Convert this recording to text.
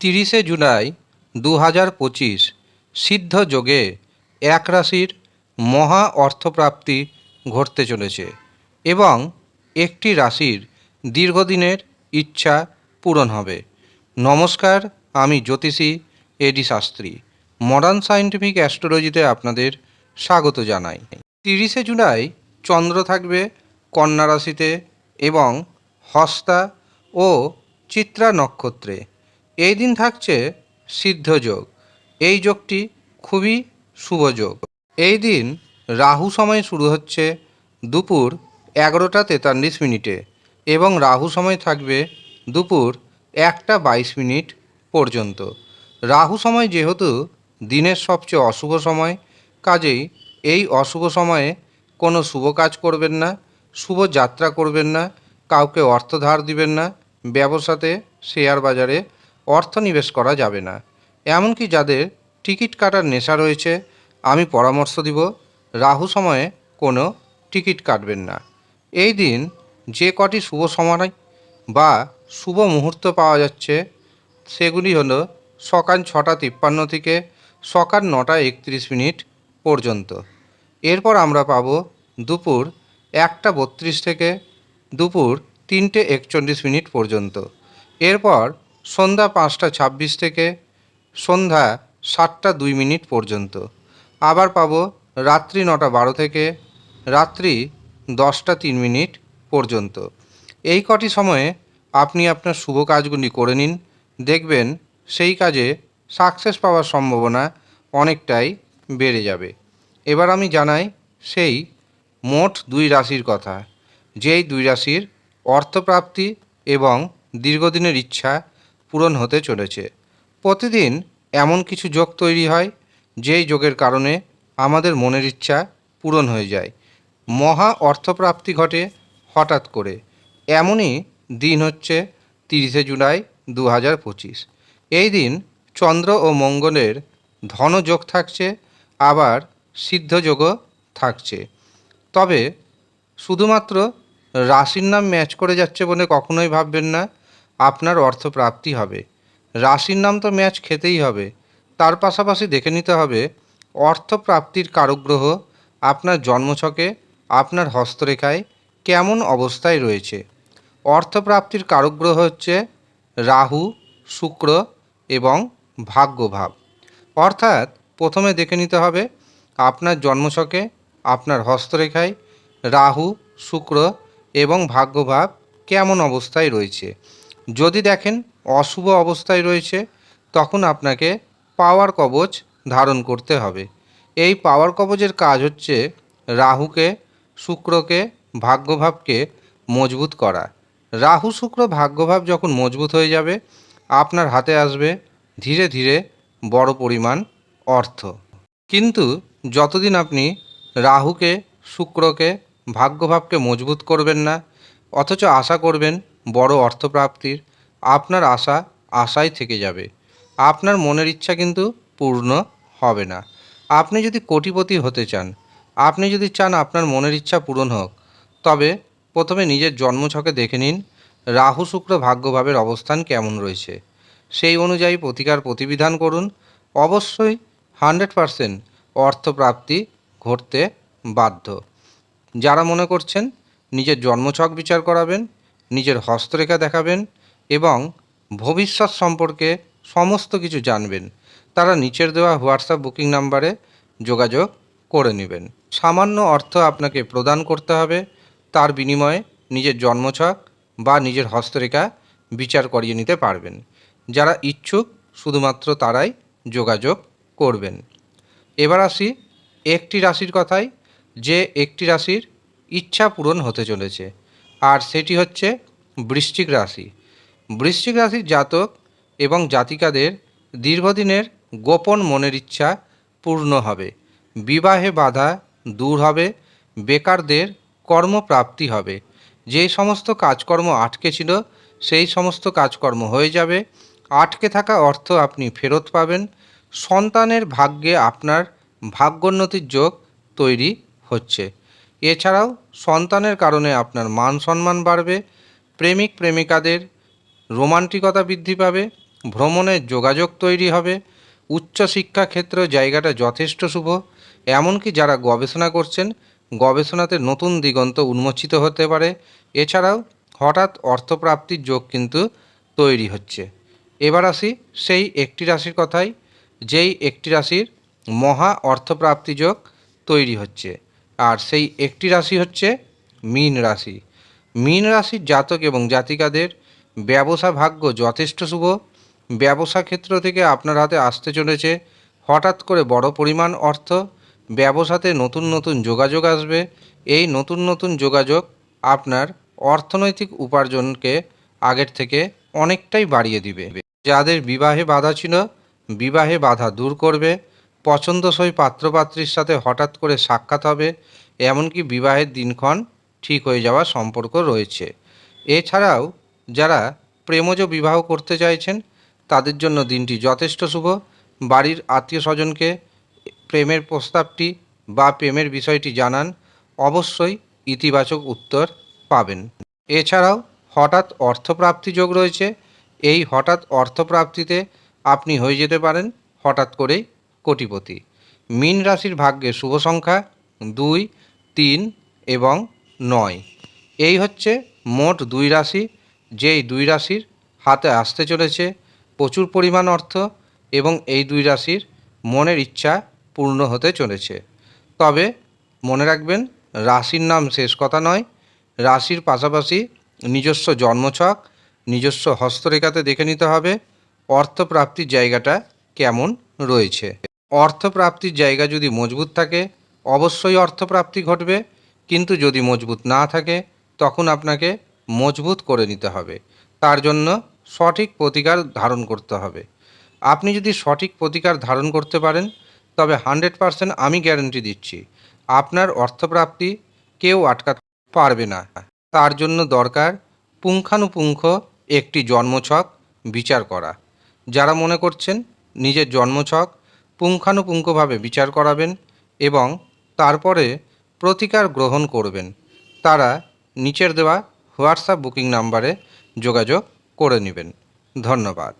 তিরিশে জুলাই দু হাজার পঁচিশ সিদ্ধ যোগে এক রাশির মহা অর্থপ্রাপ্তি ঘটতে চলেছে এবং একটি রাশির দীর্ঘদিনের ইচ্ছা পূরণ হবে। নমস্কার, আমি জ্যোতিষী এডি শাস্ত্রী। মডার্ন সায়েন্টিফিক অ্যাস্ট্রোলজিতে আপনাদের স্বাগত জানাই। তিরিশে জুলাই চন্দ্র থাকবে কন্যা রাশিতে এবং হস্তা ও চিত্রা নক্ষত্রে। এই দিন থাকছে সিদ্ধ যোগ। এই যোগটি খুবই শুভ যোগ। এই দিন রাহু সময় শুরু হচ্ছে দুপুর এগারোটা তেতাল্লিশ মিনিটে এবং রাহু সময় থাকবে দুপুর একটা বাইশ মিনিট পর্যন্ত। রাহু সময় যেহেতু দিনের সবচেয়ে অশুভ সময়, কাজেই এই অশুভ সময়ে কোনো শুভ কাজ করবেন না, শুভ যাত্রা করবেন না, কাউকে অর্থ ধার দিবেন না, ব্যবসাতে শেয়ার বাজারে অর্থ নিবেশ করা যাবে না। এমনকি যাদের টিকিট কাটার নেশা রয়েছে, আমি পরামর্শ দিব, রাহু সময়ে কোনো টিকিট কাটবেন না। এই দিন যে কটি শুভ সময় বা শুভ মুহূর্ত পাওয়া যাচ্ছে, সেগুলি হলো সকাল ছটা তিপ্পান্ন থেকে সকাল নটা একত্রিশ মিনিট পর্যন্ত। এরপর আমরা পাব দুপুর একটা বত্রিশ থেকে দুপুর তিনটে একচল্লিশ মিনিট পর্যন্ত। এরপর সন্ধ্যা পাঁচটা ছাব্বিশ থেকে সন্ধ্যা সাতটা দুই মিনিট পর্যন্ত। আবার পাবো রাত্রি নটা বারো থেকে রাত্রি দশটা তিন মিনিট পর্যন্ত। এই কটি সময়ে আপনি আপনার শুভ কাজগুলি করে নিন। দেখবেন সেই কাজে সাকসেস পাওয়ার সম্ভাবনা অনেকটাই বেড়ে যাবে। এবার আমি জানাই সেই মোট দুই রাশির কথা। যেই দুই রাশির অর্থপ্রাপ্তি এবং দীর্ঘদিনের ইচ্ছা পূরণ হতে চলেছে। প্রতিদিন এমন কিছু যোগ তৈরি হয়, যেই যোগের কারণে আমাদের মনের ইচ্ছা পূরণ হয়ে যায়। মহা অর্থপ্রাপ্তি ঘটে হঠাৎ করে। এমনই দিন হচ্ছে তিরিশে জুলাই দু হাজার পঁচিশ। এই দিন চন্দ্র ও মঙ্গলের ধনযোগ থাকছে, আবার সিদ্ধযোগও থাকছে। তবে শুধুমাত্র রাশির নাম ম্যাচ করে যাচ্ছে বলে কখনোই ভাববেন না। আপনার অর্থ প্রাপ্তি হবে। রাশির নাম তো ম্যাচ খেতেই হবে। তার পাশাপাশি দেখে নিতে হবে অর্থ প্রাপ্তির কারগ্রহ, আপনার জন্মছকে, আপনার হস্তরেখায় কেমন অবস্থায় রয়েছে। অর্থপ্রাপ্তির কারগ্রহ হচ্ছে রাহু, শুক্র এবং ভাগ্যভাব। অর্থাৎ প্রথমে দেখে নিতে হবে, আপনার জন্মছকে, আপনার হস্তরেখায় রাহু, শুক্র এবং ভাগ্যভাব কেমন অবস্থায় রয়েছে। যদি দেখেন অশুভ অবস্থায় রয়েছে, তখন আপনাকে পাওয়ার কবচ ধারণ করতে হবে। এই পাওয়ার কবচের কাজ হচ্ছে রাহুকে, শুক্রকে, ভাগ্যভাবকে মজবুত করা। রাহু, শুক্র, ভাগ্যভাব যখন মজবুত হয়ে যাবে, আপনার হাতে আসবে ধীরে ধীরে বড় পরিমাণ অর্থ। কিন্তু যতদিন আপনি রাহুকে, শুক্রকে, ভাগ্যভাবকে মজবুত করবেন না, অথচ আশা করবেন বড় অর্থপ্রাপ্তির আপনার আশা আশাই থেকে যাবে। আপনার মনের ইচ্ছা কিন্তু পূর্ণ হবে না। আপনি যদি কোটিপতি হতে চান, আপনি যদি চান আপনার মনের ইচ্ছা পূরণ হোক, তবে প্রথমে নিজের জন্মছকে দেখে নিন, রাহু শুক্র ভাগ্যভাবের অবস্থান কেমন রয়েছে। সেই অনুযায়ী প্রতিকার প্রতিবিধান করুন। অবশ্যই হান্ড্রেড পারসেন্ট অর্থপ্রাপ্তি ঘটতে বাধ্য। যারা মনে করছেন, নিজের জন্মছক বিচার করাবেন নিজের হস্তরেখা দেখাবেন এবং ভবিষ্যৎ সম্পর্কে সমস্ত কিছু জানবেন। তারা নিচের দেওয়া হোয়াটসঅ্যাপ বুকিং নাম্বারে যোগাযোগ করে নেবেন। সামান্য অর্থ আপনাকে প্রদান করতে হবে। তার বিনিময়ে নিজের জন্মছক বা নিজের হস্তরেখা বিচার করিয়ে নিতে পারবেন। যারা ইচ্ছুক, শুধুমাত্র তারাই যোগাযোগ করবেন। এবার আসি একটি রাশির কথায়, যে একটি রাশির ইচ্ছা পূরণ হতে চলেছে। আর সেটি হচ্ছে বৃশ্চিক রাশি। বৃশ্চিক রাশির জাতক এবং জাতিকাদের দীর্ঘদিনের গোপন মনের ইচ্ছা পূর্ণ হবে। বিবাহে বাধা দূর হবে, বেকারদের কর্মপ্রাপ্তি হবে। যে সমস্ত কাজকর্ম আটকে ছিল, সেই সমস্ত কাজকর্ম হয়ে যাবে। আটকে থাকা অর্থ আপনি ফেরত পাবেন। সন্তানের ভাগ্যে আপনার ভাগ্যোন্নতির যোগ তৈরি হচ্ছে। এছাড়াও সন্তানের কারণে আপনার মান সম্মান বাড়বে, প্রেমিক প্রেমিকাদের রোমান্টিকতা বৃদ্ধি পাবে ভ্রমণের যোগাযোগ তৈরি হবে উচ্চশিক্ষা ক্ষেত্র জায়গাটা যথেষ্ট শুভ। এমনকি যারা গবেষণা করছেন, গবেষণাতে নতুন দিগন্ত উন্মোচিত হতে পারে। এছাড়াও হঠাৎ অর্থপ্রাপ্তির যোগ কিন্তু তৈরি হচ্ছে। এবার আসি সেই একটি রাশির কথাই, যেই একটি রাশির মহা অর্থপ্রাপ্তি যোগ তৈরি হচ্ছে। আর সেই একটি রাশি হচ্ছে মীন রাশি। মীন রাশির জাতক এবং জাতিকাদের ব্যবসা ভাগ্য যথেষ্ট শুভ। ব্যবসা ক্ষেত্র থেকে আপনার হাতে আসতে চলেছে হঠাৎ করে বড় পরিমাণ অর্থ। ব্যবসাতে নতুন নতুন যোগাযোগ আসবে। এই নতুন নতুন যোগাযোগ আপনার অর্থনৈতিক উপার্জনকে আগের থেকে অনেকটাই বাড়িয়ে দিবে। যাদের বিবাহে বাধা ছিল, বিবাহে বাধা দূর করবে। পছন্দসই পাত্রপাত্রীর সাথে হঠাৎ করে সাক্ষাৎ হবে, এমনকি বিবাহের দিনক্ষণ ঠিক হয়ে যাওয়ার সম্পর্ক রয়েছে। এছাড়াও, যারা প্রেমজ বিবাহ করতে চাইছেন, তাদের জন্য দিনটি যথেষ্ট শুভ। বাড়ির আত্মীয় স্বজনকে প্রেমের প্রস্তাবটি বা প্রেমের বিষয়টি জানান, অবশ্যই ইতিবাচক উত্তর পাবেন। এছাড়াও, হঠাৎ অর্থপ্রাপ্তি যোগ রয়েছে। এই হঠাৎ অর্থপ্রাপ্তিতে আপনি হয়ে যেতে পারেন, হঠাৎ করেই কোটিপতি। মীন রাশির ভাগ্যে শুভ সংখ্যা দুই, তিন এবং নয়। এই হচ্ছে মোট দুই রাশি, যেই দুই রাশির হাতে আসতে চলেছে, প্রচুর পরিমাণ অর্থ এবং এই দুই রাশির মনের ইচ্ছা পূর্ণ হতে চলেছে। তবে মনে রাখবেন, রাশির নাম শেষ কথা নয়, রাশির পাশাপাশি নিজস্ব জন্মছক, নিজস্ব হস্তরেখাতে দেখে নিতে হবে, অর্থপ্রাপ্তির জায়গাটা কেমন রয়েছে। অর্থপ্রাপ্তির জায়গা যদি মজবুত থাকে, অবশ্যই অর্থপ্রাপ্তি ঘটবে। কিন্তু যদি মজবুত না থাকে, তখন আপনাকে মজবুত করে নিতে হবে। তার জন্য সঠিক প্রতিকার ধারণ করতে হবে। আপনি যদি সঠিক প্রতিকার ধারণ করতে পারেন, তবে হান্ড্রেড পারসেন্ট আমি গ্যারেন্টি দিচ্ছি, আপনার অর্থপ্রাপ্তি কেউ আটকাতে পারবে না। তার জন্য দরকার পুঙ্খানুপুঙ্খ একটি জন্মছক বিচার করা। যারা মনে করছেন নিজের জন্মছক পুঙ্খানুপুঙ্খভাবে বিচার করাবেন এবং তারপরে প্রতিকার গ্রহণ করবেন। তারা নিচের দেওয়া হোয়াটসঅ্যাপ বুকিং নাম্বারে যোগাযোগ করে নেবেন। ধন্যবাদ।